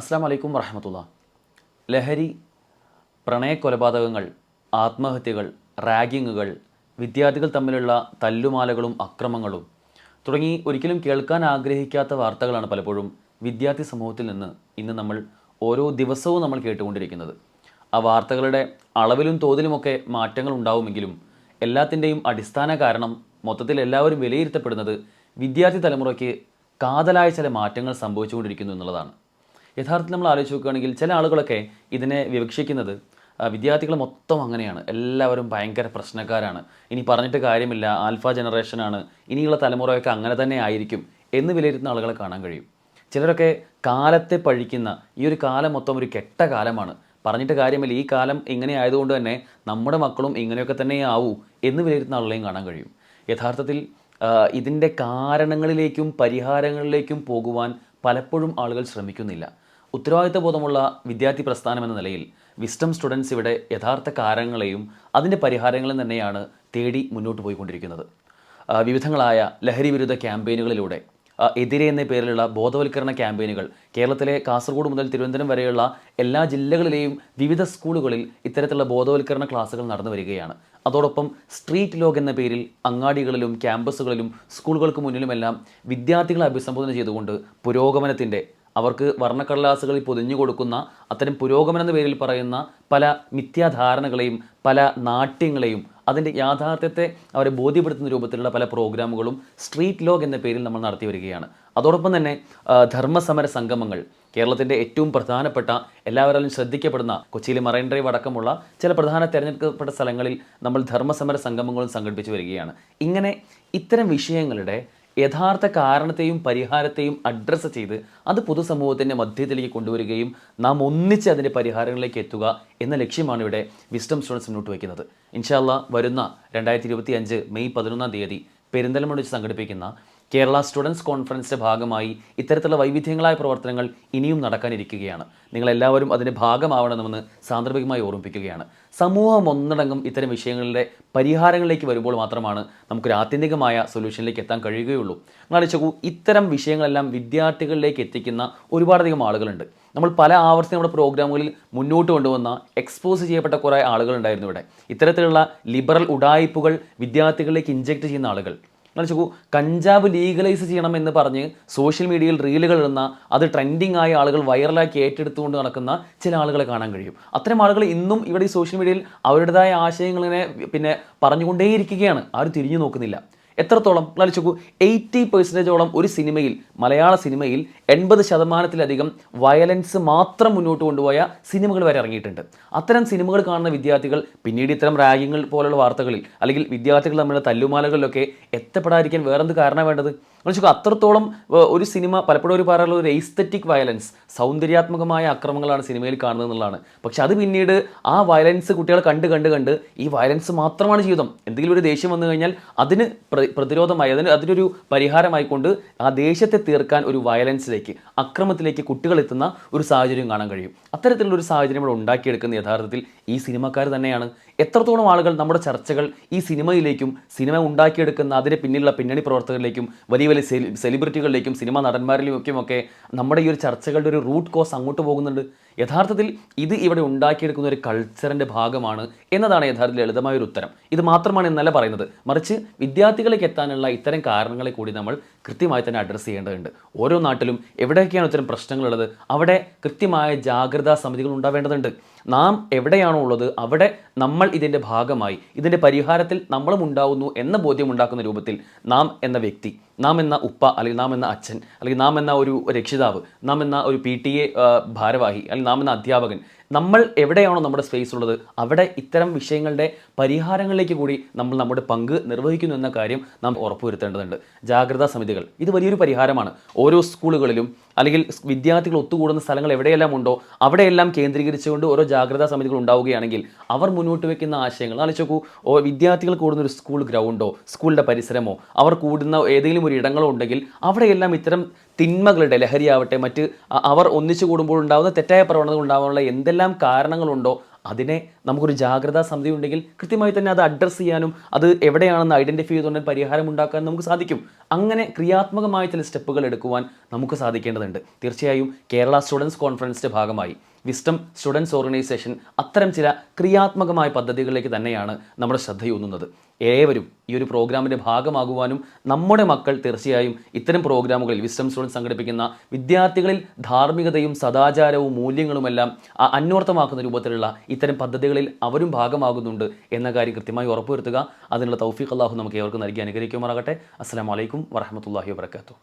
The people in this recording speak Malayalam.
അസ്സാം വലൈക്കും വറഹമത്തുള്ള. ലഹരി പ്രണയ കൊലപാതകങ്ങൾ ആത്മഹത്യകൾ റാഗിങ്ങുകൾ വിദ്യാർത്ഥികൾ തമ്മിലുള്ള തല്ലുമാലകളും അക്രമങ്ങളും തുടങ്ങി ഒരിക്കലും കേൾക്കാൻ ആഗ്രഹിക്കാത്ത വാർത്തകളാണ് പലപ്പോഴും വിദ്യാർത്ഥി സമൂഹത്തിൽ നിന്ന് ഇന്ന് നമ്മൾ ഓരോ ദിവസവും നമ്മൾ കേട്ടുകൊണ്ടിരിക്കുന്നത്. ആ വാർത്തകളുടെ അളവിലും തോതിലുമൊക്കെ മാറ്റങ്ങൾ ഉണ്ടാവുമെങ്കിലും എല്ലാത്തിന്റെയും അടിസ്ഥാന കാരണം മൊത്തത്തിൽ എല്ലാവരും വിലയിരുത്തപ്പെടുന്നത് വിദ്യാർത്ഥി തലമുറയ്ക്ക് കാതലായ ചില മാറ്റങ്ങൾ സംഭവിച്ചുകൊണ്ടിരിക്കുന്നു എന്നുള്ളതാണ്. യഥാർത്ഥത്തിൽ നമ്മൾ ആലോചിച്ച് നോക്കുകയാണെങ്കിൽ ചില ആളുകളൊക്കെ ഇതിനെ വിവക്ഷിക്കുന്നത് വിദ്യാർത്ഥികൾ മൊത്തം അങ്ങനെയാണ്. എല്ലാവരും ഭയങ്കര പ്രശ്നക്കാരാണ്. ഇനി പറഞ്ഞിട്ട് കാര്യമില്ല ആൽഫ ജനറേഷനാണ് ഇനിയുള്ള തലമുറയൊക്കെ അങ്ങനെ തന്നെ ആയിരിക്കും എന്ന് വിലയിരുത്തുന്ന ആളുകളെ കാണാൻ കഴിയും. ചിലരൊക്കെ കാലത്തെ പഴിക്കുന്ന ഈ ഒരു കാലം മൊത്തം ഒരു കെട്ട കാലമാണ്. പറഞ്ഞിട്ട് കാര്യമില്ല ഈ കാലം ഇങ്ങനെ ആയതുകൊണ്ട് തന്നെ നമ്മുടെ മക്കളും ഇങ്ങനെയൊക്കെ തന്നെ ആവൂ എന്ന് വിലയിരുത്തുന്ന ആളുകളെയും കാണാൻ കഴിയും. യഥാർത്ഥത്തിൽ ഇതിന്റെ കാരണങ്ങളിലേക്കും പരിഹാരങ്ങളിലേക്കും പോകുവാൻ പലപ്പോഴും ആളുകൾ ശ്രമിക്കുന്നില്ല. ഉത്തരവാദിത്ത ബോധമുള്ള വിദ്യാർത്ഥി പ്രസ്ഥാനം എന്ന നിലയിൽ വിസ്റ്റം സ്റ്റുഡൻസ് ഇവിടെ യഥാർത്ഥ കാരണങ്ങളെയും അതിന്റെ പരിഹാരങ്ങളും തന്നെയാണ് തേടി മുന്നോട്ട് പോയിക്കൊണ്ടിരിക്കുന്നത്. വിവിധങ്ങളായ ലഹരി വിരുദ്ധ ക്യാമ്പയിനുകളിലൂടെ എതിരെ എന്ന പേരിലുള്ള ബോധവൽക്കരണ ക്യാമ്പയിനുകൾ കേരളത്തിലെ കാസർഗോഡ് മുതൽ തിരുവനന്തപുരം വരെയുള്ള എല്ലാ ജില്ലകളിലെയും വിവിധ സ്കൂളുകളിൽ ഇത്തരത്തിലുള്ള ബോധവൽക്കരണ ക്ലാസ്സുകൾ നടന്നു വരികയാണ്. അതോടൊപ്പം സ്ട്രീറ്റ് ലോഗ് എന്ന പേരിൽ അങ്ങാടികളിലും ക്യാമ്പസുകളിലും സ്കൂളുകൾക്ക് മുന്നിലുമെല്ലാം വിദ്യാർത്ഥികളെ അഭിസംബോധന ചെയ്തുകൊണ്ട് പുരോഗമനത്തിന്റെ അവർക്ക് വർണക്കടലാസുകളിൽ പൊതിഞ്ഞു കൊടുക്കുന്ന അത്തരം പുരോഗമനം എന്ന പേരിൽ പറയുന്ന പല മിഥ്യാധാരണകളെയും പല നാട്യങ്ങളെയും അതിന്റെ യാഥാർത്ഥ്യത്തെ അവരെ ബോധ്യപ്പെടുത്തുന്ന രൂപത്തിലുള്ള പല പ്രോഗ്രാമുകളും സ്ട്രീറ്റ് ലോഗ് എന്ന പേരിൽ നമ്മൾ നടത്തി വരികയാണ്. അതോടൊപ്പം തന്നെ ധർമ്മസമര സംഗമങ്ങൾ കേരളത്തിന്റെ ഏറ്റവും പ്രധാനപ്പെട്ട എല്ലാവരും ശ്രദ്ധിക്കപ്പെടുന്ന കൊച്ചിയിലെ മറൈൻ ഡ്രൈവ് അടക്കമുള്ള ചില പ്രധാന തിരഞ്ഞെടുക്കപ്പെട്ട സ്ഥലങ്ങളിൽ നമ്മൾ ധർമ്മസമര സംഗമങ്ങളും സംഘടിപ്പിച്ചു വരികയാണ്. ഇങ്ങനെ ഇത്തരം വിഷയങ്ങളുടെ യഥാർത്ഥ കാരണത്തെയും പരിഹാരത്തെയും അഡ്രസ്സ് ചെയ്ത് അത് പൊതുസമൂഹത്തിന്റെ മധ്യത്തിലേക്ക് കൊണ്ടുവരികയും നാം ഒന്നിച്ച് അതിന്റെ പരിഹാരങ്ങളിലേക്ക് എത്തുക എന്ന ലക്ഷ്യമാണ് ഇവിടെ വിസ്റ്റം സ്റ്റുഡൻസ് മുന്നോട്ട് വയ്ക്കുന്നത്. ഇൻഷാല്ല വരുന്ന രണ്ടായിരത്തി മെയ് പതിനൊന്നാം തീയതി പെരിന്തൽമണ്ണ വെച്ച് സംഘടിപ്പിക്കുന്ന കേരള സ്റ്റുഡൻസ് കോൺഫറൻസിന്റെ ഭാഗമായി ഇത്തരത്തിലുള്ള വൈവിധ്യങ്ങളായ പ്രവർത്തനങ്ങൾ ഇനിയും നടക്കാനിരിക്കുകയാണ്. നിങ്ങളെല്ലാവരും അതിന്റെ ഭാഗമാവണമെന്ന് സാന്ദർഭികമായി ഓർമ്മിപ്പിക്കുകയാണ്. സമൂഹം ഒന്നടങ്കം ഇത്തരം വിഷയങ്ങളുടെ പരിഹാരങ്ങളിലേക്ക് വരുമ്പോൾ മാത്രമാണ് നമുക്കൊരു ആത്യന്തികമായ സൊല്യൂഷനിലേക്ക് എത്താൻ കഴിയുകയുള്ളൂ. നിങ്ങൾ ആലോചിച്ച് ഇത്തരം വിഷയങ്ങളെല്ലാം വിദ്യാർത്ഥികളിലേക്ക് എത്തിക്കുന്ന ഒരുപാടധികം ആളുകളുണ്ട്. നമ്മൾ പല ആവർത്തി നമ്മുടെ പ്രോഗ്രാമുകളിൽ മുന്നോട്ട് കൊണ്ടുവന്ന എക്സ്പോസ് ചെയ്യപ്പെട്ട കുറേ ആളുകളുണ്ടായിരുന്നു ഇവിടെ. ഇത്തരത്തിലുള്ള ലിബറൽ ഉടായ്പകൾ വിദ്യാർത്ഥികളിലേക്ക് ഇഞ്ചെക്ട് ചെയ്യുന്ന ആളുകൾ. നിങ്ങൾ കഞ്ചാവ് ലീഗലൈസ് ചെയ്യണം എന്ന് പറഞ്ഞ് സോഷ്യൽ മീഡിയയിൽ റീലുകൾ ഇടുന്ന അത് ട്രെൻഡിങ് ആയ ആളുകൾ വൈറലാക്കി ഏറ്റെടുത്തുകൊണ്ട് നടക്കുന്ന ചില ആളുകളെ കാണാൻ കഴിയും. അത്തരം ആളുകൾ ഇന്നും ഇവിടെ ഈ സോഷ്യൽ മീഡിയയിൽ അവരുടേതായ ആശയങ്ങളിനെ പിന്നെ പറഞ്ഞുകൊണ്ടേയിരിക്കുകയാണ്. ആരും തിരിഞ്ഞു നോക്കുന്നില്ല. എത്രത്തോളം ആലോചിച്ചു എയ്റ്റി പെർസെന്റേജോളം ഒരു സിനിമയിൽ മലയാള സിനിമയിൽ എൺപത് ശതമാനത്തിലധികം വയലൻസ് മാത്രം മുന്നോട്ട് കൊണ്ടുപോയ സിനിമകൾ വരെ ഇറങ്ങിയിട്ടുണ്ട്. അത്തരം സിനിമകൾ കാണുന്ന വിദ്യാർത്ഥികൾ പിന്നീട് ഇത്തരം റാഗിങ്ങൾ പോലുള്ള വാർത്തകളിൽ അല്ലെങ്കിൽ വിദ്യാർത്ഥികൾ തമ്മിലുള്ള തല്ലുമാലകളിലൊക്കെ എത്തപ്പെടാതിരിക്കാൻ വേറെന്ത് കാരണം വേണ്ടത്? ആലോചിക്കുക അത്രത്തോളം ഒരു സിനിമ പലപ്പോഴും ഒരു പറയാനുള്ള ഒരു എസ്തറ്റിക് വയലൻസ് സൗന്ദര്യാത്മകമായ അക്രമങ്ങളാണ് സിനിമയിൽ കാണുന്നത് എന്നുള്ളതാണ്. പക്ഷെ അത് പിന്നീട് ആ വയലൻസ് കുട്ടികൾ കണ്ട് കണ്ട് കണ്ട് ഈ വയലൻസ് മാത്രമാണ് ജീവിതം. എന്തെങ്കിലും ഒരു ദേഷ്യം വന്നു കഴിഞ്ഞാൽ അതിന് പ്രതിരോധമായി അതിന് അതിനൊരു പരിഹാരമായിക്കൊണ്ട് ആ ദേഷ്യത്തെ തീർക്കാൻ ഒരു വയലൻസിലേക്ക് അക്രമത്തിലേക്ക് കുട്ടികൾ എത്തുന്ന ഒരു സാഹചര്യം കാണാൻ കഴിയും. അത്തരത്തിലുള്ള ഒരു സാഹചര്യം ഇവിടെ ഉണ്ടാക്കിയെടുക്കുന്ന യഥാർത്ഥത്തിൽ ഈ സിനിമക്കാർ തന്നെയാണ്. എത്രത്തോളം ആളുകൾ നമ്മുടെ ചർച്ചകൾ ഈ സിനിമയിലേക്കും സിനിമ ഉണ്ടാക്കിയെടുക്കുന്ന അതിന് പിന്നിലുള്ള പിന്നണി പ്രവർത്തകരിലേക്കും വലിയ വലിയ സെലി സെലിബ്രിറ്റികളിലേക്കും സിനിമ നടന്മാരിലേക്കും ഒക്കെ നമ്മുടെ ഈ ഒരു ചർച്ചകളുടെ ഒരു റൂട്ട് കോസ് അങ്ങോട്ട് പോകുന്നുണ്ട്. യഥാർത്ഥത്തിൽ ഇത് ഇവിടെ ഉണ്ടാക്കിയെടുക്കുന്ന ഒരു കൾച്ചറിന്റെ ഭാഗമാണ് എന്നതാണ് യഥാർത്ഥത്തിൽ ലളിതമായ ഒരു ഉത്തരം. ഇത് മാത്രമാണ് എന്നല്ല പറയുന്നത്. മറിച്ച് വിദ്യാർത്ഥികളിലേക്ക് എത്താനുള്ള ഇത്തരം കാരണങ്ങളെ കൂടി നമ്മൾ കൃത്യമായി തന്നെ അഡ്രസ്സ് ചെയ്യേണ്ടതുണ്ട്. ഓരോ നാട്ടിലും എവിടെയൊക്കെയാണ് ഇത്തരം പ്രശ്നങ്ങളുള്ളത്? അവിടെ കൃത്യമായ ജാഗ്രതാ സമിതികൾ ഉണ്ടാവേണ്ടതുണ്ട്. നാം എവിടെയാണോ ഉള്ളത് അവിടെ നമ്മൾ ഇതിന്റെ ഭാഗമായി ഇതിന്റെ പരിഹാരത്തിൽ നമ്മളും ഉണ്ടാവുന്നു എന്ന ബോധ്യമുണ്ടാക്കുന്ന രൂപത്തിൽ നാം എന്ന വ്യക്തി. നാം എന്ന ഉപ്പ അല്ലെങ്കിൽ നാം എന്ന അച്ഛൻ അല്ലെങ്കിൽ നാം എന്ന ഒരു രക്ഷിതാവ് നാം എന്ന ഒരു പി ടി എ ഭാരവാഹി അല്ലെങ്കിൽ നാം എന്ന അധ്യാപകൻ നമ്മൾ എവിടെയാണോ നമ്മുടെ സ്പേസ് ഉള്ളത് അവിടെ ഇത്തരം വിഷയങ്ങളുടെ പരിഹാരങ്ങളിലേക്ക് കൂടി നമ്മൾ നമ്മുടെ പങ്ക് നിർവഹിക്കുന്നു എന്ന കാര്യം നാം ഉറപ്പുവരുത്തേണ്ടതുണ്ട്. ജാഗ്രതാ സമിതികൾ ഇത് വലിയൊരു പരിഹാരമാണ്. ഓരോ സ്കൂളുകളിലും അല്ലെങ്കിൽ വിദ്യാർത്ഥികൾ ഒത്തുകൂടുന്ന സ്ഥലങ്ങൾ എവിടെയെല്ലാം ഉണ്ടോ അവിടെയെല്ലാം കേന്ദ്രീകരിച്ചുകൊണ്ട് ഓരോ ജാഗ്രതാ സമിതികൾ ഉണ്ടാവുകയാണെങ്കിൽ അവർ മുന്നോട്ട് വെക്കുന്ന ആശയങ്ങൾ ആലോചിച്ച് നോക്കൂ വിദ്യാർത്ഥികൾ കൂടുന്ന ഒരു സ്കൂൾ ഗ്രൗണ്ടോ സ്കൂളിന്റെ പരിസരമോ അവർ കൂടുന്ന ഏതെങ്കിലും ഒരു ഇടങ്ങളോ ഉണ്ടെങ്കിൽ അവിടെയെല്ലാം ഇത്തരം തിന്മകളുടെ ലഹരിയാവട്ടെ മറ്റ് അവർ ഒന്നിച്ചു കൂടുമ്പോൾ ഉണ്ടാകുന്ന തെറ്റായ പ്രവണതകൾ ഉണ്ടാകാനുള്ള എന്തെല്ലാം കാരണങ്ങളുണ്ടോ അതിനെ നമുക്കൊരു ജാഗ്രതാ സമിതി ഉണ്ടെങ്കിൽ കൃത്യമായി തന്നെ അത് അഡ്രസ്സ് ചെയ്യാനും അത് എവിടെയാണെന്ന് ഐഡന്റിഫൈ ചെയ്തുകൊണ്ട് പരിഹാരം ഉണ്ടാക്കാൻ നമുക്ക് സാധിക്കും. അങ്ങനെ ക്രിയാത്മകമായ ചില സ്റ്റെപ്പുകൾ എടുക്കുവാൻ നമുക്ക് സാധിക്കേണ്ടതുണ്ട്. തീർച്ചയായും കേരള സ്റ്റുഡൻസ് കോൺഫറൻസിന്റെ ഭാഗമായി. വിസ്റ്റം സ്റ്റുഡൻസ് ഓർഗനൈസേഷൻ അത്തരം ചില ക്രിയാത്മകമായ പദ്ധതികളിലേക്ക് തന്നെയാണ് നമ്മുടെ ശ്രദ്ധയൂന്നുന്നത്. ഏവരും ഈ ഒരു പ്രോഗ്രാമിന്റെ ഭാഗമാകുവാനും നമ്മുടെ മക്കൾ തീർച്ചയായും ഇത്തരം പ്രോഗ്രാമുകളിൽ വിസ്റ്റം സ്റ്റുഡൻസ് സംഘടിപ്പിക്കുന്ന വിദ്യാർത്ഥികളിൽ ധാർമ്മികതയും സദാചാരവും മൂല്യങ്ങളുമെല്ലാം അന്വർത്ഥമാക്കുന്ന രൂപത്തിലുള്ള ഇത്തരം പദ്ധതികളിൽ അവരും ഭാഗമാകുന്നുണ്ട് എന്ന കാര്യം കൃത്യമായി ഉറപ്പുവരുത്തുക. അതിനുള്ള തൗഫീഖ് അള്ളാഹു നമുക്ക് ഏവർക്കും നൽകി അനുഗ്രഹിക്കുമാറാകട്ടെ. അസ്സാം വലൈക്കും വറഹമത്തല്ലാഹി വാബർക്കാത്തു